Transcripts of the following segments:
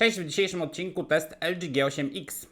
Cześć, w dzisiejszym odcinku test LG G8X.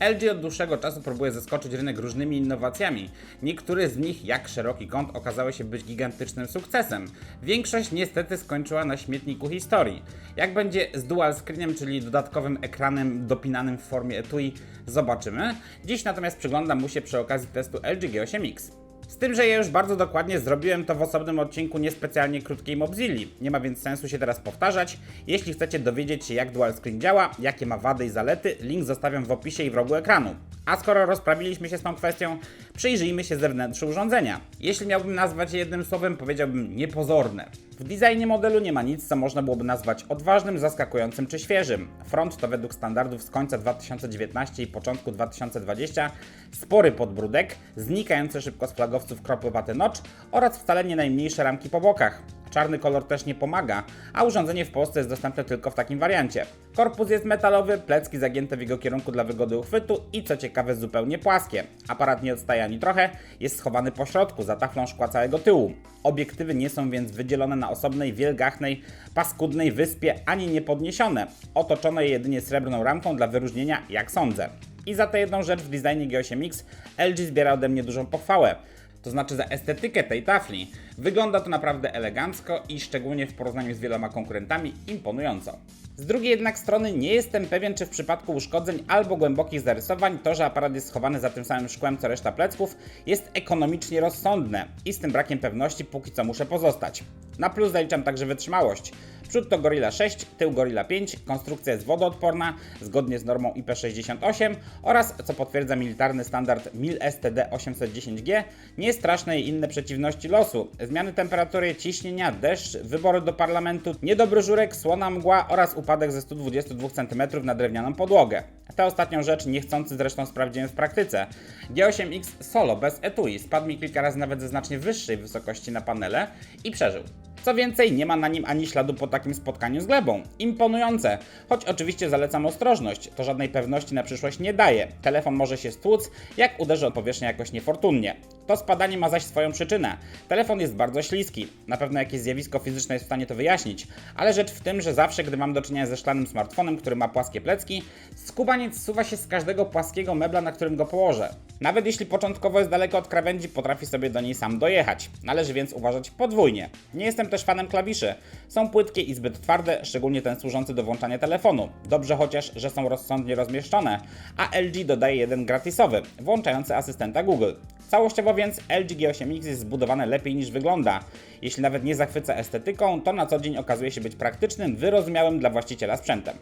LG od dłuższego czasu próbuje zaskoczyć rynek różnymi innowacjami. Niektóre z nich, jak szeroki kąt, okazały się być gigantycznym sukcesem. Większość niestety skończyła na śmietniku historii. Jak będzie z dual screenem, czyli dodatkowym ekranem dopinanym w formie etui, zobaczymy. Dziś natomiast przyglądam mu się przy okazji testu LG G8X. Z tym, że ja już bardzo dokładnie zrobiłem to w osobnym odcinku niespecjalnie krótkiej Mobzilli. Nie ma więc sensu się teraz powtarzać. Jeśli chcecie dowiedzieć się jak dual screen działa, jakie ma wady i zalety, link zostawiam w opisie i w rogu ekranu. A skoro rozprawiliśmy się z tą kwestią, przyjrzyjmy się zewnętrzu urządzenia. Jeśli miałbym nazwać je jednym słowem, powiedziałbym niepozorne. W designie modelu nie ma nic, co można byłoby nazwać odważnym, zaskakującym czy świeżym. Front to według standardów z końca 2019 i początku 2020 spory podbródek, znikające szybko z flagowców kropływaty notch oraz wcale nie najmniejsze ramki po bokach. Czarny kolor też nie pomaga, a urządzenie w Polsce jest dostępne tylko w takim wariancie. Korpus jest metalowy, plecki zagięte w jego kierunku dla wygody uchwytu i co ciekawe zupełnie płaskie. Aparat nie odstaje ani trochę, jest schowany po środku, za taflą szkła całego tyłu. Obiektywy nie są więc wydzielone na osobnej, wielgachnej, paskudnej wyspie ani nie podniesione, otoczone je jedynie srebrną ramką dla wyróżnienia, jak sądzę. I za tę jedną rzecz w designie G8X LG zbiera ode mnie dużą pochwałę to znaczy za estetykę tej tafli. Wygląda to naprawdę elegancko i szczególnie w porównaniu z wieloma konkurentami imponująco. Z drugiej jednak strony nie jestem pewien, czy w przypadku uszkodzeń albo głębokich zarysowań to, że aparat jest schowany za tym samym szkłem co reszta plecków, jest ekonomicznie rozsądne i z tym brakiem pewności póki co muszę pozostać. Na plus zaliczam także wytrzymałość. Przód to Gorilla 6, tył Gorilla 5, konstrukcja jest wodoodporna zgodnie z normą IP68 oraz, co potwierdza militarny standard MIL STD 810G, niestraszne i inne przeciwności losu, zmiany temperatury, ciśnienia, deszcz, wybory do parlamentu, niedobry żurek, słona mgła oraz upadek ze 122 cm na drewnianą podłogę. Tę ostatnią rzecz niechcący zresztą sprawdziłem w praktyce. G8X solo bez etui spadł mi kilka razy nawet ze znacznie wyższej wysokości na panele i przeżył. Co więcej, nie ma na nim ani śladu po takim spotkaniu z glebą. Imponujące, choć oczywiście zalecam ostrożność, to żadnej pewności na przyszłość nie daje. Telefon może się stłuc, jak uderzy o powierzchnię jakoś niefortunnie. To spadanie ma zaś swoją przyczynę. Telefon jest bardzo śliski, na pewno jakieś zjawisko fizyczne jest w stanie to wyjaśnić, ale rzecz w tym, że zawsze, gdy mam do czynienia ze szklanym smartfonem, który ma płaskie plecki, skubaniec zsuwa się z każdego płaskiego mebla, na którym go położę. Nawet jeśli początkowo jest daleko od krawędzi, potrafi sobie do niej sam dojechać. Należy więc uważać podwójnie. Nie jestem też fanem klawiszy. Są płytkie i zbyt twarde, szczególnie ten służący do włączania telefonu. Dobrze chociaż, że są rozsądnie rozmieszczone, a LG dodaje jeden gratisowy, włączający asystenta Google. Całościowo więc LG G8X jest zbudowane lepiej niż wygląda. Jeśli nawet nie zachwyca estetyką, to na co dzień okazuje się być praktycznym, wyrozumiałym dla właściciela sprzętem.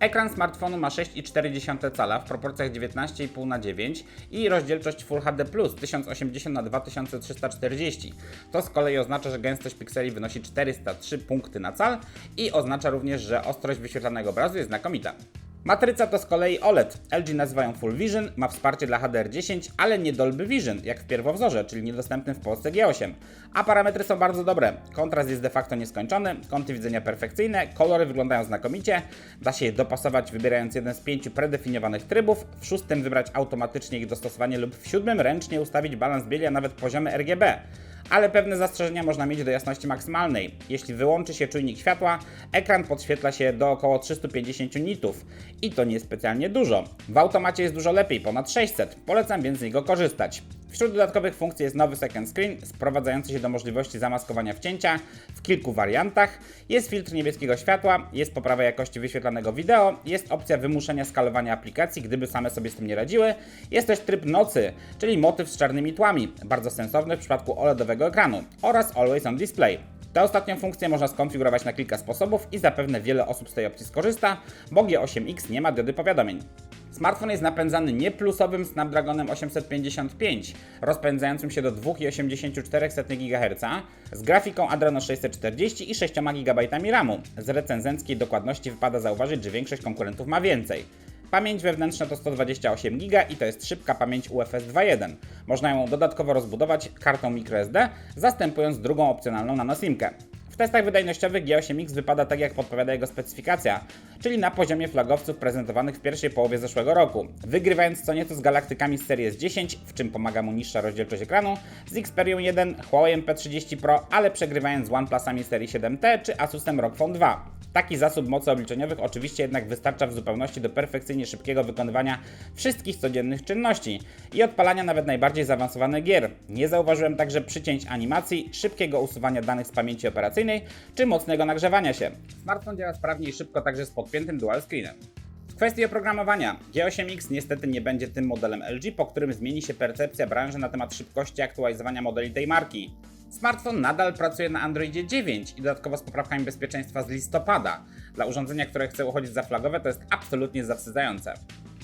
Ekran smartfonu ma 6,4 cala w proporcjach 19,5 na 9 i rozdzielczość Full HD 1080 na 2340. To z kolei oznacza, że gęstość pikseli wynosi 403 punkty na cal i oznacza również, że ostrość wyświetlanego obrazu jest znakomita. Matryca to z kolei OLED. LG nazywa ją Full Vision, ma wsparcie dla HDR10, ale nie Dolby Vision, jak w pierwowzorze, czyli niedostępnym w Polsce G8. A parametry są bardzo dobre. Kontrast jest de facto nieskończony, kąty widzenia perfekcyjne, kolory wyglądają znakomicie, da się je dopasować wybierając jeden z pięciu predefiniowanych trybów, w szóstym wybrać automatycznie ich dostosowanie lub w siódmym ręcznie ustawić balans bieli, a nawet poziomy RGB ale pewne zastrzeżenia można mieć do jasności maksymalnej. Jeśli wyłączy się czujnik światła, ekran podświetla się do około 350 nitów i to niespecjalnie dużo. W automacie jest dużo lepiej, ponad 600, polecam więc z niego korzystać. Wśród dodatkowych funkcji jest nowy second screen sprowadzający się do możliwości zamaskowania wcięcia kilku wariantach. Jest filtr niebieskiego światła, jest poprawa jakości wyświetlanego wideo, jest opcja wymuszenia skalowania aplikacji, gdyby same sobie z tym nie radziły. Jest też tryb nocy, czyli motyw z czarnymi tłami, bardzo sensowny w przypadku OLEDowego ekranu oraz Always on Display. Tę ostatnią funkcję można skonfigurować na kilka sposobów i zapewne wiele osób z tej opcji skorzysta, bo G8X nie ma diody powiadomień. Smartfon jest napędzany nie plusowym Snapdragonem 855, rozpędzającym się do 2,84 GHz, z grafiką Adreno 640 i 6 GB RAMu. Z recenzenckiej dokładności wypada zauważyć, że większość konkurentów ma więcej. Pamięć wewnętrzna to 128 GB i to jest szybka pamięć UFS 2.1. Można ją dodatkowo rozbudować kartą microSD, zastępując drugą opcjonalną nanosimkę. W testach wydajnościowych G8X wypada tak jak podpowiada jego specyfikacja, czyli na poziomie flagowców prezentowanych w pierwszej połowie zeszłego roku, wygrywając co nieco z galaktykami z Series 10, w czym pomaga mu niższa rozdzielczość ekranu, z Xperią 1, Huawei P30 Pro, ale przegrywając z OnePlusami serii 7T czy Asusem ROG Phone 2. Taki zasób mocy obliczeniowych oczywiście jednak wystarcza w zupełności do perfekcyjnie szybkiego wykonywania wszystkich codziennych czynności i odpalania nawet najbardziej zaawansowanych gier. Nie zauważyłem także przycięć animacji, szybkiego usuwania danych z pamięci operacyjnej czy mocnego nagrzewania się. Smartfon działa sprawnie i szybko także z podpiętym dual screenem. W kwestii oprogramowania, G8X niestety nie będzie tym modelem LG, po którym zmieni się percepcja branży na temat szybkości aktualizowania modeli tej marki. Smartfon nadal pracuje na Androidzie 9 i dodatkowo z poprawkami bezpieczeństwa z listopada. Dla urządzenia, które chce uchodzić za flagowe, to jest absolutnie zawstydzające.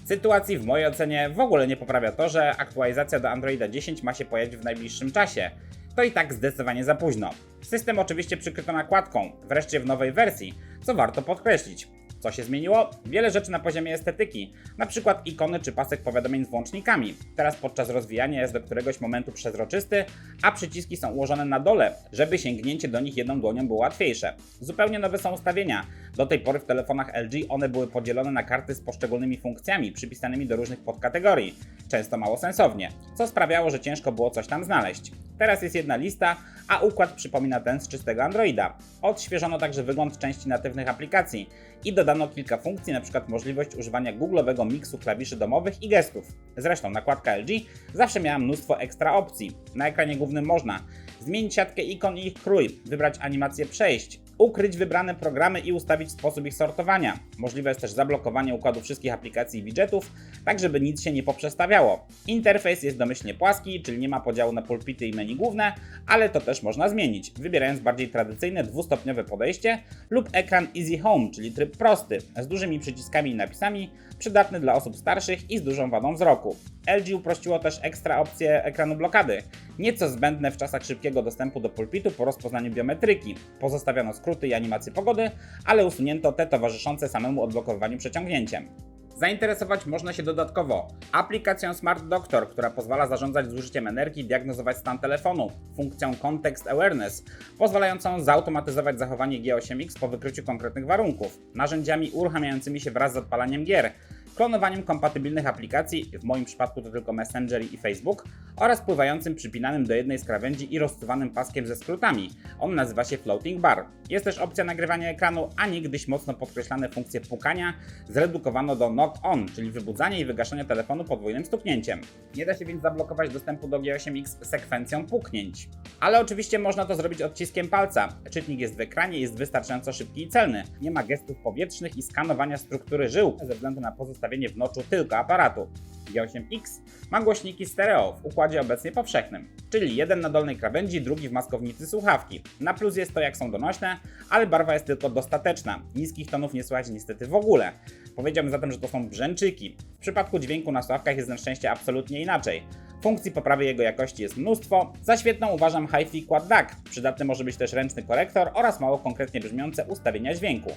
Sytuacji w mojej ocenie w ogóle nie poprawia to, że aktualizacja do Androida 10 ma się pojawić w najbliższym czasie. To i tak zdecydowanie za późno. System oczywiście przykryto nakładką, wreszcie w nowej wersji, co warto podkreślić. Co się zmieniło? Wiele rzeczy na poziomie estetyki, na przykład ikony czy pasek powiadomień z włącznikami. Teraz podczas rozwijania jest do któregoś momentu przezroczysty, a przyciski są ułożone na dole, żeby sięgnięcie do nich jedną dłonią było łatwiejsze. Zupełnie nowe są ustawienia. Do tej pory w telefonach LG one były podzielone na karty z poszczególnymi funkcjami przypisanymi do różnych podkategorii, często mało sensownie, co sprawiało, że ciężko było coś tam znaleźć. Teraz jest jedna lista, a układ przypomina ten z czystego Androida. Odświeżono także wygląd części natywnych aplikacji i dodano kilka funkcji, np. możliwość używania Google'owego miksu klawiszy domowych i gestów. Zresztą nakładka LG zawsze miała mnóstwo ekstra opcji. Na ekranie głównym można zmienić siatkę ikon i ich krój, wybrać animację przejść, ukryć wybrane programy i ustawić sposób ich sortowania. Możliwe jest też zablokowanie układu wszystkich aplikacji i widgetów, tak żeby nic się nie poprzestawiało. Interfejs jest domyślnie płaski, czyli nie ma podziału na pulpity i menu główne, ale to też można zmienić, wybierając bardziej tradycyjne dwustopniowe podejście lub ekran Easy Home, czyli tryb prosty, z dużymi przyciskami i napisami, przydatny dla osób starszych i z dużą wadą wzroku. LG uprościło też ekstra opcję ekranu blokady, nieco zbędne w czasach szybkiego dostępu do pulpitu po rozpoznaniu biometryki. Pozostawiono skróty i animacje pogody, ale usunięto te towarzyszące samemu odblokowywaniu przeciągnięciem. Zainteresować można się dodatkowo aplikacją Smart Doctor, która pozwala zarządzać zużyciem energii diagnozować stan telefonu, funkcją Context Awareness, pozwalającą zautomatyzować zachowanie G8X po wykryciu konkretnych warunków, narzędziami uruchamiającymi się wraz z odpalaniem gier, klonowaniem kompatybilnych aplikacji, w moim przypadku to tylko Messenger i Facebook, oraz pływającym przypinanym do jednej z krawędzi i rozsuwanym paskiem ze skrótami. On nazywa się Floating Bar. Jest też opcja nagrywania ekranu, a niegdyś mocno podkreślane funkcje pukania zredukowano do knock on, czyli wybudzanie i wygaszenie telefonu podwójnym stuknięciem. Nie da się więc zablokować dostępu do G8X sekwencją puknięć. Ale oczywiście można to zrobić odciskiem palca. Czytnik jest w ekranie, jest wystarczająco szybki i celny. Nie ma gestów powietrznych i skanowania struktury żył ze względu na pozostawienie w noczu tylko aparatu. G8X ma głośniki stereo w układzie obecnie powszechnym, czyli jeden na dolnej krawędzi, drugi w maskownicy słuchawki. Na plus jest to jak są donośne, ale barwa jest tylko dostateczna. Niskich tonów nie słychać niestety w ogóle. Powiedziałbym zatem, że to są brzęczyki. W przypadku dźwięku na słuchawkach jest na szczęście absolutnie inaczej. Funkcji poprawy jego jakości jest mnóstwo. Za świetną uważam HiFi Quad DAC. Przydatny może być też ręczny korektor oraz mało konkretnie brzmiące ustawienia dźwięku.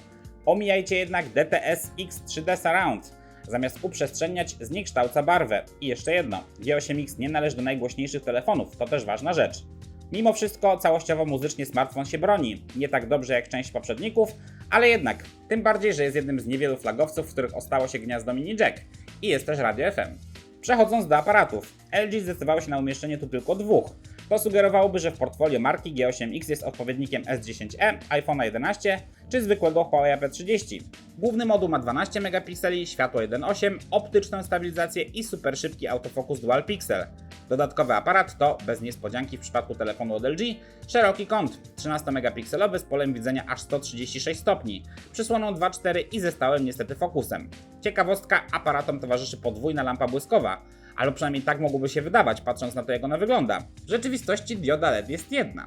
Omijajcie jednak DTS X3D Surround. Zamiast uprzestrzeniać, zniekształca barwę. I jeszcze jedno, G8X nie należy do najgłośniejszych telefonów, to też ważna rzecz. Mimo wszystko całościowo muzycznie smartfon się broni, nie tak dobrze jak część poprzedników, ale jednak, tym bardziej, że jest jednym z niewielu flagowców, w których ostało się gniazdo mini jack i jest też radio FM. Przechodząc do aparatów, LG zdecydowało się na umieszczenie tu tylko dwóch. To sugerowałoby, że w portfolio marki G8X jest odpowiednikiem S10e, iPhone 11 czy zwykłego Huawei P30. Główny moduł ma 12 megapikseli, światło 1.8, optyczną stabilizację i super szybki autofokus dual pixel. Dodatkowy aparat to, bez niespodzianki w przypadku telefonu od LG, szeroki kąt 13-megapikselowy z polem widzenia aż 136 stopni, przysłoną 2.4 i ze stałym niestety fokusem. Ciekawostka, aparatom towarzyszy podwójna lampa błyskowa, albo przynajmniej tak mogłoby się wydawać, patrząc na to jak ona wygląda. W rzeczywistości dioda LED jest jedna.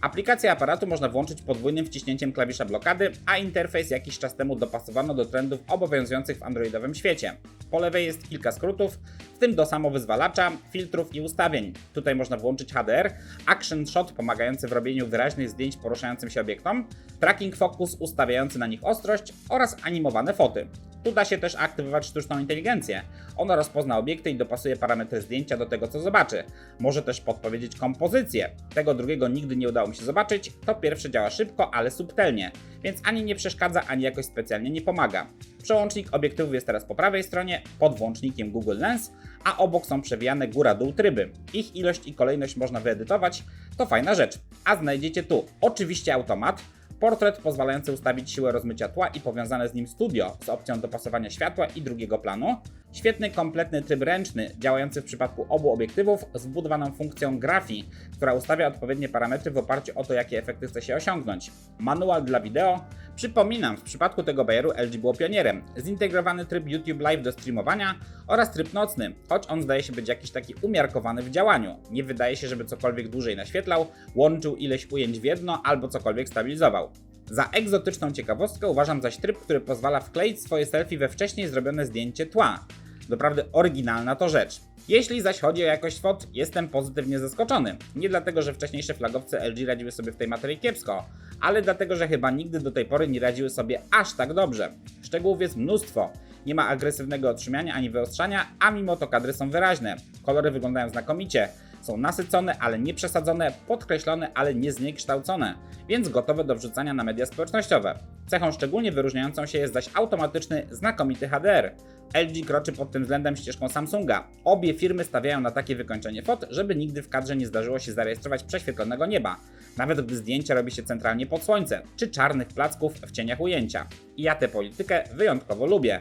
Aplikację aparatu można włączyć podwójnym wciśnięciem klawisza blokady, a interfejs jakiś czas temu dopasowano do trendów obowiązujących w androidowym świecie. Po lewej jest kilka skrótów, w tym do samowyzwalacza, filtrów i ustawień. Tutaj można włączyć HDR, Action Shot pomagający w robieniu wyraźnych zdjęć poruszającym się obiektom, Tracking Focus ustawiający na nich ostrość oraz animowane foty. Tu da się też aktywować sztuczną inteligencję. Ona rozpozna obiekty i dopasuje parametry zdjęcia do tego, co zobaczy. Może też podpowiedzieć kompozycję. Tego drugiego nigdy nie udało mi się zobaczyć. To pierwsze działa szybko, ale subtelnie, więc ani nie przeszkadza, ani jakoś specjalnie nie pomaga. Przełącznik obiektywów jest teraz po prawej stronie, pod włącznikiem Google Lens, a obok są przewijane góra-dół tryby. Ich ilość i kolejność można wyedytować, to fajna rzecz. A znajdziecie tu oczywiście automat, portret pozwalający ustawić siłę rozmycia tła i powiązane z nim studio z opcją dopasowania światła i drugiego planu, świetny kompletny tryb ręczny działający w przypadku obu obiektywów z wbudowaną funkcją grafii, która ustawia odpowiednie parametry w oparciu o to, jakie efekty chce się osiągnąć. Manual dla wideo. Przypominam, w przypadku tego bajeru LG było pionierem. Zintegrowany tryb YouTube Live do streamowania oraz tryb nocny, choć on zdaje się być jakiś taki umiarkowany w działaniu. Nie wydaje się, żeby cokolwiek dłużej naświetlał, łączył ileś ujęć w jedno albo cokolwiek stabilizował. Za egzotyczną ciekawostkę uważam zaś tryb, który pozwala wkleić swoje selfie we wcześniej zrobione zdjęcie tła. Doprawdy oryginalna to rzecz. Jeśli zaś chodzi o jakość fot, jestem pozytywnie zaskoczony. Nie dlatego, że wcześniejsze flagowce LG radziły sobie w tej materii kiepsko, ale dlatego, że chyba nigdy do tej pory nie radziły sobie aż tak dobrze. Szczegółów jest mnóstwo. Nie ma agresywnego otrzymiania ani wyostrzania, a mimo to kadry są wyraźne. Kolory wyglądają znakomicie. Są nasycone, ale nie przesadzone, podkreślone, ale nie zniekształcone, więc gotowe do wrzucania na media społecznościowe. Cechą szczególnie wyróżniającą się jest zaś automatyczny, znakomity HDR. LG kroczy pod tym względem ścieżką Samsunga. Obie firmy stawiają na takie wykończenie fot, żeby nigdy w kadrze nie zdarzyło się zarejestrować prześwietlonego nieba, nawet gdy zdjęcie robi się centralnie pod słońce, czy czarnych placków w cieniach ujęcia. I ja tę politykę wyjątkowo lubię.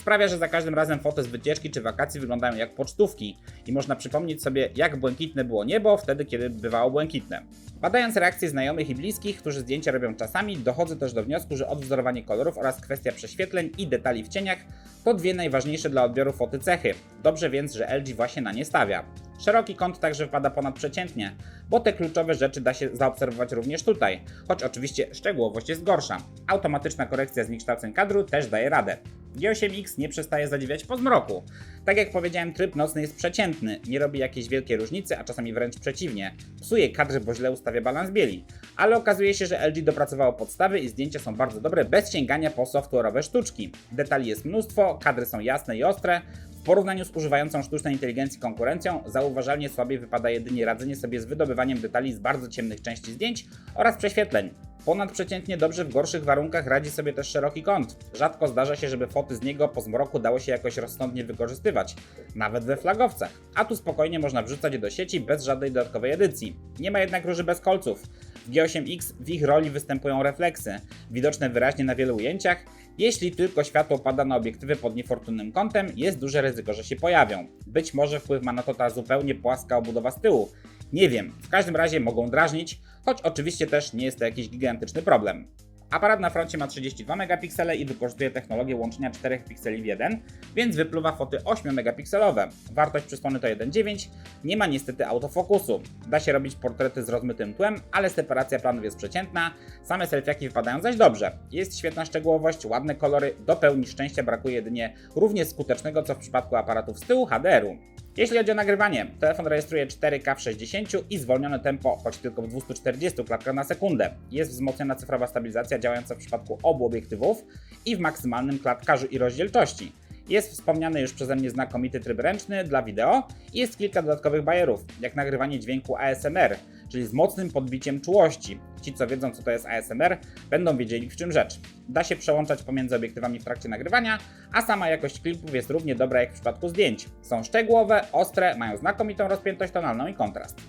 Sprawia, że za każdym razem foty z wycieczki czy wakacji wyglądają jak pocztówki i można przypomnieć sobie, jak błękitne było niebo wtedy, kiedy bywało błękitne. Badając reakcje znajomych i bliskich, którzy zdjęcia robią czasami, dochodzę też do wniosku, że odwzorowanie kolorów oraz kwestia prześwietleń i detali w cieniach to dwie najważniejsze dla odbioru foty cechy. Dobrze więc, że LG właśnie na nie stawia. Szeroki kąt także wypada ponadprzeciętnie, bo te kluczowe rzeczy da się zaobserwować również tutaj, choć oczywiście szczegółowość jest gorsza. Automatyczna korekcja zniekształceń kadru też daje radę. G8X nie przestaje zadziwiać po zmroku. Tak jak powiedziałem, tryb nocny jest przeciętny, nie robi jakiejś wielkiej różnicy, a czasami wręcz przeciwnie. Psuje kadry, bo źle ustawia balans bieli. Ale okazuje się, że LG dopracowało podstawy i zdjęcia są bardzo dobre bez sięgania po software'owe sztuczki. Detali jest mnóstwo, kadry są jasne i ostre, porównaniu z używającą sztucznej inteligencji konkurencją, zauważalnie słabiej wypada jedynie radzenie sobie z wydobywaniem detali z bardzo ciemnych części zdjęć oraz prześwietleń. Ponadprzeciętnie dobrze w gorszych warunkach radzi sobie też szeroki kąt. Rzadko zdarza się, żeby foty z niego po zmroku dało się jakoś rozsądnie wykorzystywać, nawet we flagowcach. A tu spokojnie można wrzucać je do sieci bez żadnej dodatkowej edycji. Nie ma jednak róży bez kolców. W G8X w ich roli występują refleksy, widoczne wyraźnie na wielu ujęciach. Jeśli tylko światło pada na obiektywy pod niefortunnym kątem, jest duże ryzyko, że się pojawią. Być może wpływ ma na to ta zupełnie płaska obudowa z tyłu. Nie wiem, w każdym razie mogą drażnić, choć oczywiście też nie jest to jakiś gigantyczny problem. Aparat na froncie ma 32 megapiksele i wykorzystuje technologię łączenia 4 pikseli w 1, więc wypluwa foty 8 megapikselowe. Wartość przysłony to 1.9, nie ma niestety autofokusu. Da się robić portrety z rozmytym tłem, ale separacja planów jest przeciętna, same selfiaki wypadają zaś dobrze. Jest świetna szczegółowość, ładne kolory, do pełni szczęścia brakuje jedynie równie skutecznego co w przypadku aparatów z tyłu HDR-u. Jeśli chodzi o nagrywanie, telefon rejestruje 4K w 60 i zwolnione tempo, choć tylko w 240 klatkach na sekundę. Jest wzmocniona cyfrowa stabilizacja działająca w przypadku obu obiektywów i w maksymalnym klatkarzu i rozdzielczości. Jest wspomniany już przeze mnie znakomity tryb ręczny dla wideo i jest kilka dodatkowych bajerów, jak nagrywanie dźwięku ASMR, czyli z mocnym podbiciem czułości. Ci, co wiedzą, co to jest ASMR, będą wiedzieli w czym rzecz. Da się przełączać pomiędzy obiektywami w trakcie nagrywania, a sama jakość klipów jest równie dobra jak w przypadku zdjęć. Są szczegółowe, ostre, mają znakomitą rozpiętość tonalną i kontrast.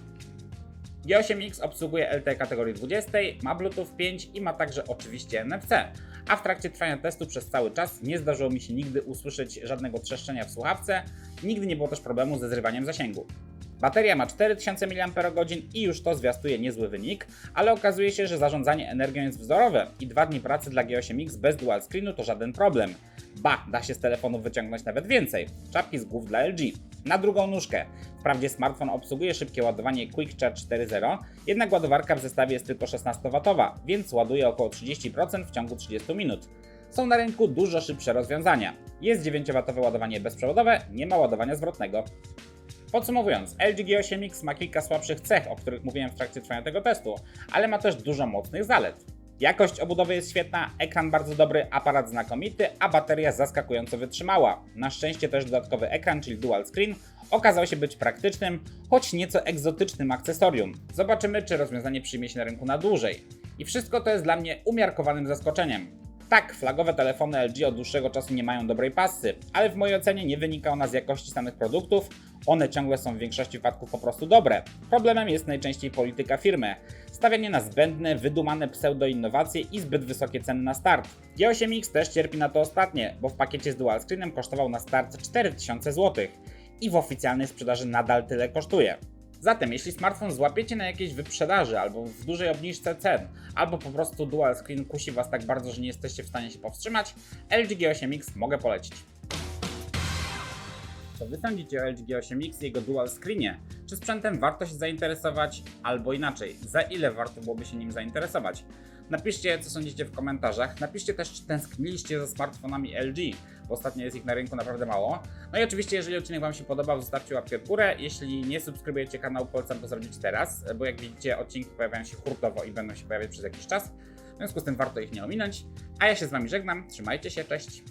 G8X obsługuje LTE kategorii 20, ma Bluetooth 5 i ma także oczywiście NFC. A w trakcie trwania testu przez cały czas nie zdarzyło mi się nigdy usłyszeć żadnego trzeszczenia w słuchawce, nigdy nie było też problemu ze zrywaniem zasięgu. Bateria ma 4000 mAh i już to zwiastuje niezły wynik, ale okazuje się, że zarządzanie energią jest wzorowe i dwa dni pracy dla G8X bez dual screenu to żaden problem. Ba, da się z telefonu wyciągnąć nawet więcej. Czapki z głów dla LG. Na drugą nóżkę. Wprawdzie smartfon obsługuje szybkie ładowanie Quick Charge 4.0, jednak ładowarka w zestawie jest tylko 16W, więc ładuje około 30% w ciągu 30 minut. Są na rynku dużo szybsze rozwiązania. Jest 9W ładowanie bezprzewodowe, nie ma ładowania zwrotnego. Podsumowując, LG G8X ma kilka słabszych cech, o których mówiłem w trakcie trwania tego testu, ale ma też dużo mocnych zalet. Jakość obudowy jest świetna, ekran bardzo dobry, aparat znakomity, a bateria zaskakująco wytrzymała. Na szczęście też dodatkowy ekran, czyli dual screen, okazał się być praktycznym, choć nieco egzotycznym akcesorium. Zobaczymy, czy rozwiązanie przyjmie się na rynku na dłużej. I wszystko to jest dla mnie umiarkowanym zaskoczeniem. Tak, flagowe telefony LG od dłuższego czasu nie mają dobrej pasy, ale w mojej ocenie nie wynika ona z jakości samych produktów, one ciągle są w większości wypadków po prostu dobre. Problemem jest najczęściej polityka firmy, stawianie na zbędne, wydumane pseudo-innowacje i zbyt wysokie ceny na start. G8X też cierpi na to ostatnie, bo w pakiecie z dual screenem kosztował na start 4000 zł i w oficjalnej sprzedaży nadal tyle kosztuje. Zatem, jeśli smartfon złapiecie na jakiejś wyprzedaży albo w dużej obniżce cen, albo po prostu dual screen kusi Was tak bardzo, że nie jesteście w stanie się powstrzymać, LG G8X mogę polecić. Co Wy o LG G8X i jego dual screenie? Czy sprzętem warto się zainteresować, albo inaczej, za ile warto byłoby się nim zainteresować? Napiszcie, co sądzicie w komentarzach. Napiszcie też, czy tęskniliście za smartfonami LG, bo ostatnio jest ich na rynku naprawdę mało. No i oczywiście, jeżeli odcinek Wam się podobał, zostawcie łapkę w górę. Jeśli nie subskrybujecie kanału, polecam to zrobić teraz, bo jak widzicie, odcinki pojawiają się hurtowo i będą się pojawiać przez jakiś czas. W związku z tym warto ich nie ominąć. A ja się z Wami żegnam. Trzymajcie się, cześć!